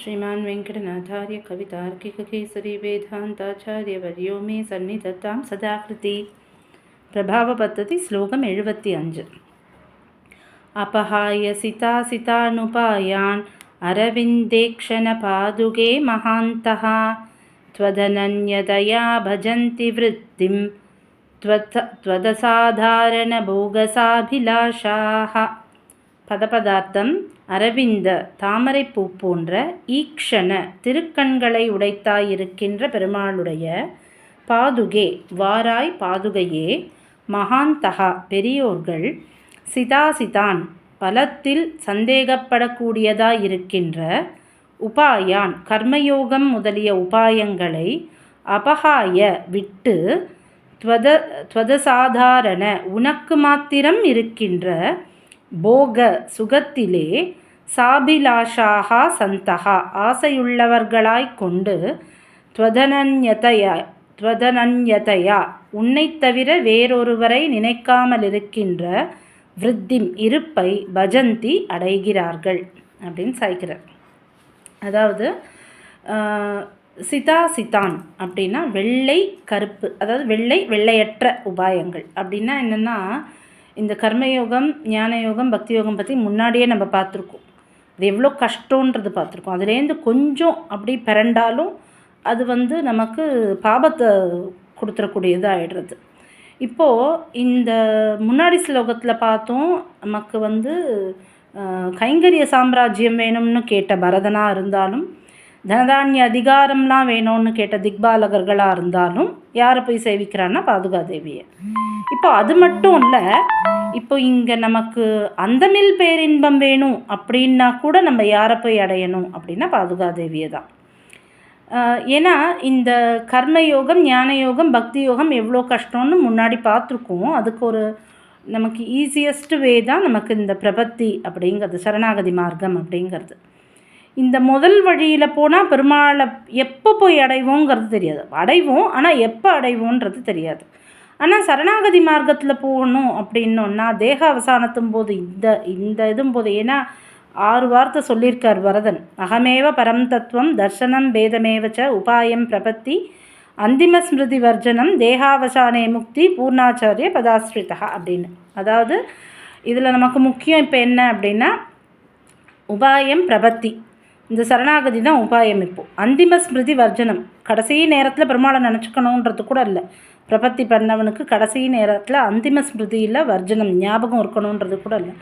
श्रीमान् वेङ्कटनाथार्य कवितार्किककेसरी वेदान्ताचार्यवर्यो मे सन्निधत्तां सदाकृति प्रभावपद्धति श्लोकम् एलुपत्ति अञ्ज् अपहाय सितासितानुपायान् अरविन्देक्षणपादुके महान्तः त्वदनन्यतया भजन्ति वृत्तिं त्वत् त्वदसाधारणभोगसाभिलाषाः पदपदार्थं அரவிந்த தாமரைப்பூ போன்ற ஈக்ஷண திருக்கண்களை உடைத்தாயிருக்கின்ற பெருமாளுடைய பாதுகே வாராய் பாதுகையே மகாந்தகா பெரியோர்கள் சிதாசிதான் பலத்தில் சந்தேகப்படக்கூடியதாயிருக்கின்ற உபாயான் கர்மயோகம் முதலிய உபாயங்களை அபகாய விட்டு துவத துவதசாதாரண உனக்கு மாத்திரம் இருக்கின்ற போக சுகத்திலே சாபிலாஷாக சந்தகா ஆசையுள்ளவர்களாய் கொண்டு துவதனன்யதையா துவதனன்யதையா. உன்னைத் தவிர வேறொருவரை நினைக்காமல் இருக்கின்ற விருத்திம் இருப்பை பஜந்தி அடைகிறார்கள் அப்படின்னு சாய்க்கிறார். அதாவது சிதா சிதான் அப்படின்னா வெள்ளை கருப்பு அதாவது வெள்ளை வெள்ளையற்ற உபாயங்கள். அப்படின்னா என்னென்னா இந்த கர்மயோகம் ஞான யோகம் பக்தி யோகம் பற்றி முன்னாடியே நம்ம பார்த்துருக்கோம். அது எவ்வளோ கஷ்டன்றது பார்த்துருக்கோம். அதுலேருந்து கொஞ்சம் அப்படி பிறண்டாலும் அது வந்து நமக்கு பாபத்தை கொடுத்துடக்கூடியது ஆகிடுறது இப்போது இந்த முன்னாடி ஸ்லோகத்தில் பார்த்தோம் நமக்கு வந்து கைங்கரிய சாம்ராஜ்யம் வேணும்னு கேட்ட பரதனாக இருந்தாலும் தனதானிய அதிகாரம்லாம் வேணும்னு கேட்ட திக்பாலகர்களாக இருந்தாலும் யாரை போய் சேவிக்கிறான்னா பாதுகாதேவியை. இப்போ அது மட்டும் இல்லை இப்போ இங்கே நமக்கு அந்தமில் பேரின்பம் வேணும் அப்படின்னா கூட நம்ம யாரை போய் அடையணும் அப்படின்னா பாதுகாதேவியை தான். ஏன்னா இந்த கர்ம யோகம் ஞான யோகம் பக்தி யோகம் எவ்வளோ கஷ்டம்னு முன்னாடி பார்த்துருக்கோம். அதுக்கு ஒரு நமக்கு ஈஸியஸ்ட் வே தான் நமக்கு இந்த பிரபத்தி அப்படிங்கிறது சரணாகதி மார்க்கம் அப்படிங்கிறது. இந்த முதல் வழியில் போனால் பெருமாளை எப்போ போய் அடைவோங்கிறது தெரியாது. அடைவோம் ஆனால் எப்போ அடைவோன்றது தெரியாது. ஆனால் சரணாகதி மார்க்கத்தில் போகணும் அப்படின்னோன்னா தேக அவசானத்தும் போது இந்த இந்த இதும் போது ஏன்னா ஆறு வார்த்தை சொல்லியிருக்கார் வரதன் அகமேவ பரம் தத்துவம் தர்சனம் பேதமேவச்ச உபாயம் பிரபத்தி அந்திம ஸ்மிருதி வர்ஜனம் தேகாவசானே முக்தி பூர்ணாச்சாரிய பதாஸ்ரிதா அப்படின்னு. அதாவது இதில் நமக்கு முக்கியம் இப்போ என்ன அப்படின்னா உபாயம் பிரபத்தி. இந்த சரணாகதி தான் உபாயம் இப்போது அந்திம ஸ்மிருதி வர்ஜனம். கடைசி நேரத்தில் பெருமாளை நினச்சிக்கணுன்றது கூட இல்லை. பிரபத்தி பண்ணவனுக்கு கடைசி நேரத்தில் அந்திம ஸ்மிருதியில் வர்ஜனம் ஞாபகம் இருக்கணுன்றது கூட இல்லை.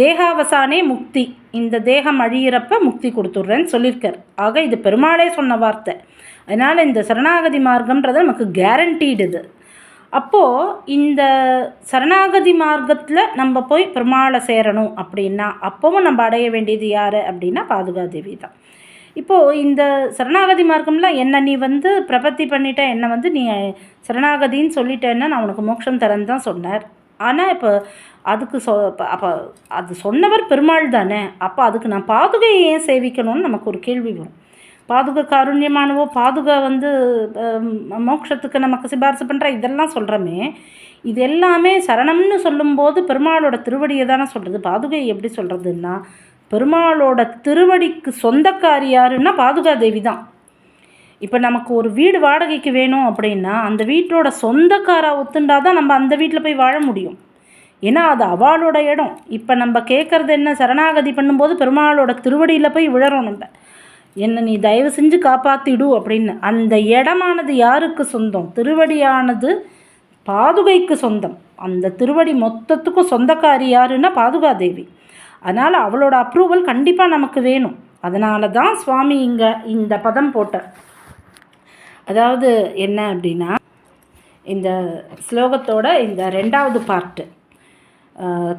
தேகாவசானே முக்தி. இந்த தேகம் அழியிறப்ப முக்தி கொடுத்துட்றேன்னு சொல்லியிருக்கார். ஆக இது பெருமாளே சொன்ன வார்த்தை. அதனால் இந்த சரணாகதி மார்க்கம்ன்றது நமக்கு கேரண்டீடு இது. அப்போது இந்த சரணாகதி மார்க்கத்தில் நம்ம போய் பெருமாளை சேரணும் அப்படின்னா அப்போவும் நம்ம அடைய வேண்டியது யார் அப்படின்னா பாதுகாதேவி தான் இப்போது இந்த சரணாகதி மார்க்கம்லாம் என்ன நீ வந்து பிரபத்தி பண்ணிட்ட என்னை வந்து நீ சரணாகதின்னு சொல்லிட்டேன்னா நான் உனக்கு மோட்சம் தரேன்னு தான் சொன்னார். ஆனால் இப்போ அதுக்கு சொ அப்போ அது சொன்னவர் பெருமாள் தானே அப்போ அதுக்கு நான் பாதுகையை ஏன் சேவிக்கணும்னு நமக்கு ஒரு கேள்வி வரும். பாதுகை காருண்யமானவோ பாதுகை வந்து மோட்சத்துக்கு நமக்கு சிபாரிசு பண்ணுற இதெல்லாம் சொல்கிறோமே இது எல்லாமே சரணம்னு சொல்லும்போது பெருமாளோட திருவடியை தானே சொல்கிறது பாதுகை எப்படி சொல்கிறதுன்னா பெருமாளோட திருவடிக்கு சொந்தக்காரி யாருன்னா பாதுகா தேவி தான். இப்போ நமக்கு ஒரு வீடு வாடகைக்கு வேணும் அப்படின்னா அந்த வீட்டோட சொந்தக்காராக ஒத்துண்டா தான் நம்ம அந்த வீட்டில் போய் வாழ முடியும். ஏன்னா அது அவளோட இடம். இப்போ நம்ம கேட்குறது என்ன சரணாகதி பண்ணும்போது பெருமாளோட திருவடியில் போய் விழறோம் நம்ம. என்னை நீ தயவு செஞ்சு காப்பாற்றிடு அப்படின்னு. அந்த இடமானது யாருக்கு சொந்தம்? திருவடியானது பாதுகைக்கு சொந்தம். அந்த திருவடி மொத்தத்துக்கும் சொந்தக்காரி யாருன்னா பாதுகாதேவி. அதனால் அவளோட அப்ரூவல் கண்டிப்பாக நமக்கு வேணும். அதனால தான் சுவாமி இங்கே இந்த பதம் போட்டார். அதாவது என்ன அப்படின்னா இந்த ஸ்லோகத்தோட இந்த ரெண்டாவது பார்ட்டு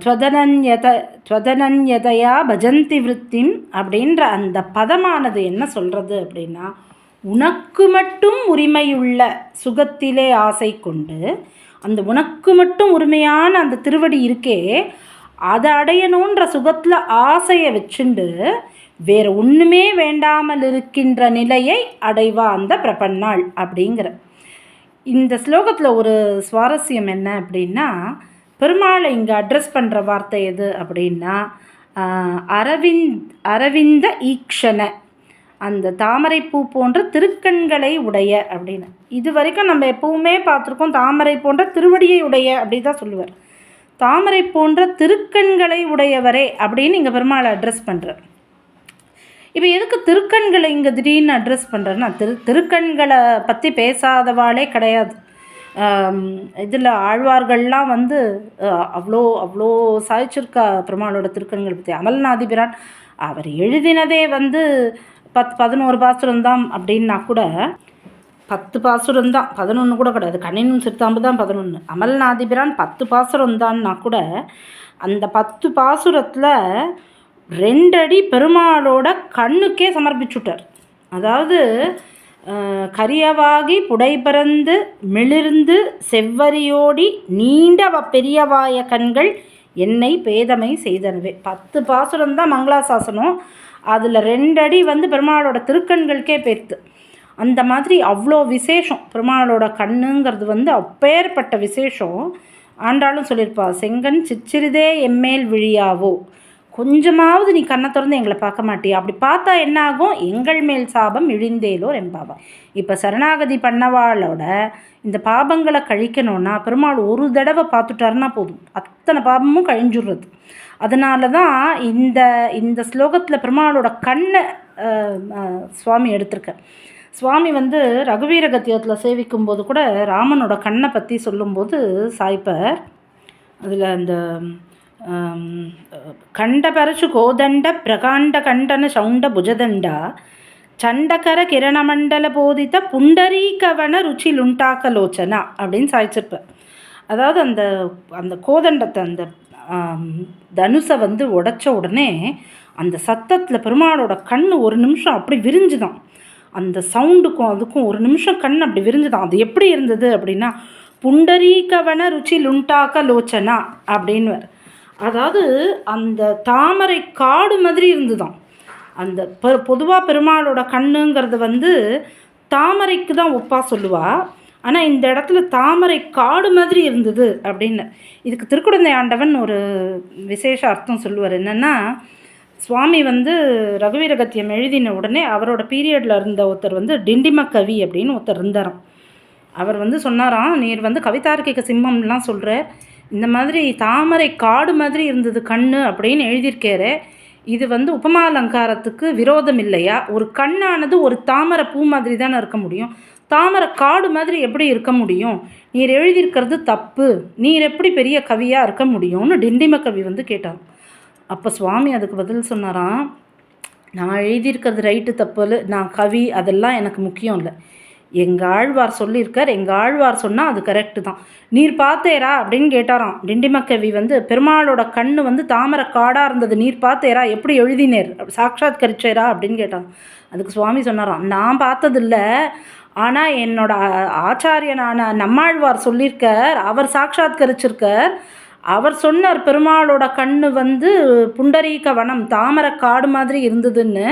துவதனன்யத துவதனன்யதையா பஜந்தி விற்த்திம் அப்படின்ற அந்த பதமானது என்ன சொல்கிறது அப்படின்னா உனக்கு மட்டும் உரிமையுள்ள சுகத்திலே ஆசை கொண்டு அந்த உனக்கு மட்டும் உரிமையான அந்த திருவடி இருக்கே அதை அடையணுன்ற சுகத்தில் ஆசையை வச்சுண்டு வேறு ஒன்றுமே வேண்டாமல் இருக்கின்ற நிலையை அடைவா அந்த பிரபன்னாள் அப்படிங்கிற. இந்த ஸ்லோகத்தில் ஒரு சுவாரஸ்யம் என்ன அப்படின்னா பெருமாளை இங்கே அட்ரஸ் பண்ணுற வார்த்தை எது அப்படின்னா அரவிந்த் அரவிந்த ஈக்ஷண அந்த தாமரைப்பூ போன்ற திருக்கண்களை உடைய அப்படின்னு. இது வரைக்கும் நம்ம எப்பவுமே பார்த்துருக்கோம் தாமரை போன்ற திருவடியை உடைய அப்படி தான் சொல்லுவார். தாமரை போன்ற திருக்கண்களை உடையவரே அப்படின்னு இங்கே பெருமாளை அட்ரஸ் பண்ணுறார் இப்போ எதுக்கு திருக்கண்களை இங்கே திடீர்னு அட்ரஸ் பண்ணுறேன்னா திரு திருக்கண்களை பற்றி பேசாதவாளே கிடையாது. இதில் ஆழ்வார்கள்லாம் வந்து அவ்வளோ அவ்வளோ சாதிச்சிருக்கா பெருமாளோட திருக்கண்கள் பற்றி. அமல்நாதிபிரான் அவர் எழுதினதே வந்து பத் பதினோரு பாசுரம் தான் அப்படின்னா கூட பத்து பாசுரம் தான். பதினொன்று கூட கிடையாது. கண்ணினும் சிறுத்தாம்பு தான் பதினொன்று அமல்நாதிபிரான் பத்து பாசுரம் தான்னா கூட அந்த பத்து பாசுரத்தில் ரெண்டடி பெருமாளோட கண்ணுக்கே சமர்ப்பிச்சுட்டார். அதாவது கரியவாகி புடைபறந்து மிளிர்ந்து செவ்வரியோடி நீண்ட பெரியவாய கண்கள் என்னை பேதமை செய்தனவே. பத்து பாசுரம் தான் மங்களாசாசனம். அதில் ரெண்டடி வந்து பெருமாளோட திருக்கண்களுக்கே பேர்த்து அந்த மாதிரி அவ்வளோ விசேஷம். பெருமாளோட கண்ணுங்கிறது வந்து அப்பேற்பட்ட விசேஷம். ஆண்டாலும் சொல்லியிருப்பா செங்கன் சிச்சிறிதே எம்மேல் விழியாவோ? கொஞ்சமாவது நீ கண்ணை திறந்து எங்களை பார்க்க மாட்டியா? அப்படி பார்த்தா என்ன ஆகும்? எங்கள் மேல் சாபம் இழிந்தேலோ ரெம்பாவா இப்போ சரணாகதி பண்ணவாளோட இந்த பாபங்களை கழிக்கணும்னா பெருமாள் ஒரு தடவை பார்த்துட்டாருன்னா போதும். அத்தனை பாபமும் கழிஞ்சுடுறது. அதனால தான் இந்த இந்த ஸ்லோகத்தில் பெருமாளோட கண்ணை சுவாமி எடுத்திருக்க சுவாமி வந்து ரகுவீர கத்தியத்தில் சேவிக்கும் போது கூட ராமனோட கண்ணை பற்றி சொல்லும்போது சாய்ப்பர். அதில் அந்த கண்டபரசு கோதண்ட பிரகாண்ட கண்டன சவுண்ட புஜதண்டா சண்டகர கிரணமண்டல போதித்த புண்டரீகவன ருச்சி ருச்சிலுண்டாக்கலோச்சனா அப்படின்னு சாய்ச்சிருப்பேன் அதாவது அந்த அந்த கோதண்டத்தை அந்த தனுசை வந்து உடைச்ச உடனே அந்த சத்தத்தில் பெருமாளோட கண் ஒரு நிமிஷம் அப்படி விரிஞ்சு தான் அந்த சவுண்டுக்கும் அதுக்கும் ஒரு நிமிஷம் கண் அப்படி விரிஞ்சு தான் அது எப்படி இருந்தது அப்படின்னா புண்டரீகவன ருச்சி லுண்டாக்க லோச்சனா அப்படின்னு அதாவது அந்த தாமரை காடு மாதிரி இருந்துதான். அந்த பொதுவாக பெருமாளோட கண்ணுங்கிறது வந்து தாமரைக்கு தான் ஒப்பா சொல்லுவாள் ஆனால் இந்த இடத்துல தாமரை காடு மாதிரி இருந்தது அப்படின்னு. இதுக்கு திருக்குடந்தை ஆண்டவன் ஒரு விசேஷ அர்த்தம் சொல்லுவார். என்னென்னா சுவாமி வந்து ரகுவீரகத்தியம் எழுதின உடனே அவரோட பீரியடில் இருந்த ஒருத்தர் வந்து டிண்டிம கவி அப்படின்னு ஒருத்தர் இருந்தாராம். அவர் வந்து சொன்னாராம் நீர் வந்து கவிதார்க்கிக சிம்மம்லாம் சொல்கிற இந்த மாதிரி தாமரை காடு மாதிரி இருந்தது கண் அப்படின்னு எழுதியிருக்காரு. இது வந்து உபமா அலங்காரத்துக்கு விரோதம் இல்லையா? ஒரு கண்ணானது ஒரு தாமரை பூ மாதிரி தானே இருக்க முடியும். தாமரை காடு மாதிரி எப்படி இருக்க முடியும்? நீர் எழுதியிருக்கிறது தப்பு. நீர் எப்படி பெரிய கவியாக இருக்க முடியும்னு டிண்டிம கவி வந்து கேட்டார் அப்போ சுவாமி அதுக்கு பதில் சொன்னாராம் நான் எழுதியிருக்கிறது ரைட்டு தப்பு நான் கவி அதெல்லாம் எனக்கு முக்கியம் இல்லை. எங்கள் ஆழ்வார் சொல்லியிருக்கார் எங்கள் ஆழ்வார் சொன்னால் அது கரெக்டு தான். நீர் பார்த்தேரா அப்படின்னு கேட்டாராம். டிண்டிமக்கவி வந்து பெருமாளோட கண் வந்து தாமரை காடாக இருந்தது நீர் பார்த்தேரா? எப்படி எழுதினேர்? சாட்சாத் கரிச்சேரா அப்படின்னு கேட்டாராம். அதுக்கு சுவாமி சொன்னாராம் நான் பார்த்ததில்ல ஆனால் என்னோட ஆச்சாரியனான நம்மாழ்வார் சொல்லியிருக்கார் அவர் சாட்சாத் கரிச்சிருக்கார் அவர் சொன்னார் பெருமாளோட கண் வந்து புண்டரீக வனம் தாமரை காடு மாதிரி இருந்ததுன்னு.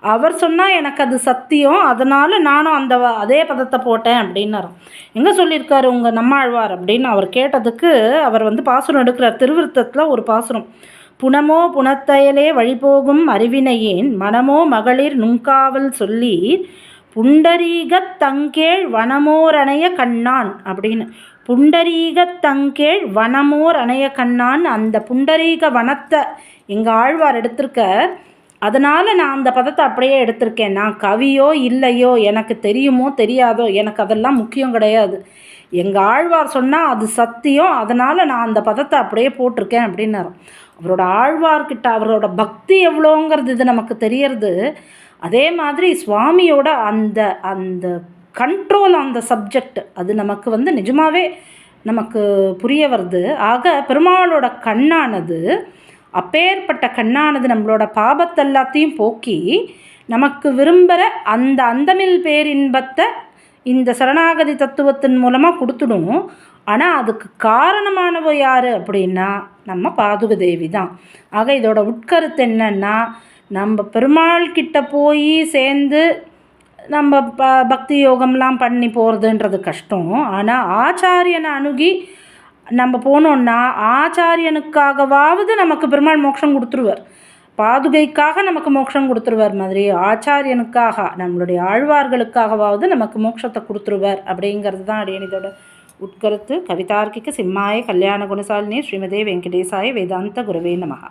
அவர் சொன்னால் எனக்கு அது சத்தியம் அதனால் நானும் அந்த அதே பதத்தை போட்டேன் அப்படின்னாரு எங்கே சொல்லியிருக்காரு உங்கள் நம்மாழ்வார் அப்படின்னு அவர் கேட்டதுக்கு அவர் வந்து பாசுரம் எடுக்கிறார். திருவிருத்தத்தில் ஒரு பாசுரம். புனமோ புனத்தையலே வழிபோகும் அறிவினையேன் மனமோ மகளிர் நுங்காவல் சொல்லி புண்டரீகத் தங்கேள் வனமோர் அணைய கண்ணான் அப்படின்னு. புண்டரீகத் தங்கேள் வனமோர் அணைய கண்ணான் அந்த புண்டரீக வனத்தை எங்கள் ஆழ்வார் எடுத்திருக்க அதனால் நான் அந்த பதத்தை அப்படியே எடுத்திருக்கேன். நான் கவியோ இல்லையோ எனக்கு தெரியுமோ தெரியாதோ எனக்கு அதெல்லாம் முக்கியம் கிடையாது. எங்கள் ஆழ்வார் சொன்னால் அது சத்தியம். அதனால் நான் அந்த பதத்தை அப்படியே போட்டிருக்கேன் அப்படின்னாரு அவரோட ஆழ்வார்கிட்ட அவரோட பக்தி எவ்வளோங்கிறது இது நமக்கு தெரியறது. அதே மாதிரி சுவாமியோட அந்த அந்த கண்ட்ரோல் அந்த சப்ஜெக்ட் அது நமக்கு வந்து நிஜமாகவே நமக்கு புரிய வருது. ஆக பெருமாளோட கண்ணானது அப்பேற்பட்ட கண்ணானது நம்மளோட பாபத்தெல்லாத்தையும் போக்கி நமக்கு விரும்புகிற அந்த அந்தமில் பேரின்பத்தை இந்த சரணாகதி தத்துவத்தின் மூலமாக கொடுத்துடும். ஆனால் அதுக்கு காரணமானவ யார் அப்படின்னா நம்ம பாதுக தேவி தான். ஆக இதோட உட்கருத்து என்னன்னா நம்ம பெருமாள் கிட்ட போய் சேர்ந்து நம்ம ப பக்தி யோகம்லாம் பண்ணி போகிறதுன்றது கஷ்டம். ஆனால் ஆச்சாரியனை அணுகி நம்ம போனோன்னா ஆச்சாரியனுக்காகவாவது நமக்கு பெருமாள் மோட்சம் கொடுத்துருவார். பாதுகைக்காக நமக்கு மோட்சம் கொடுத்துருவார் மாதிரி ஆச்சாரியனுக்காக நம்மளுடைய ஆழ்வார்களுக்காகவாவது நமக்கு மோட்சத்தை கொடுத்துருவார் அப்படிங்கிறது தான் அடியனிதோட உட்கருத்து. கவிதார்க்கிக சிம்மாய கல்யாண குணசாலினி ஸ்ரீமதே வெங்கடேசாய வேதாந்த குருவே நமகா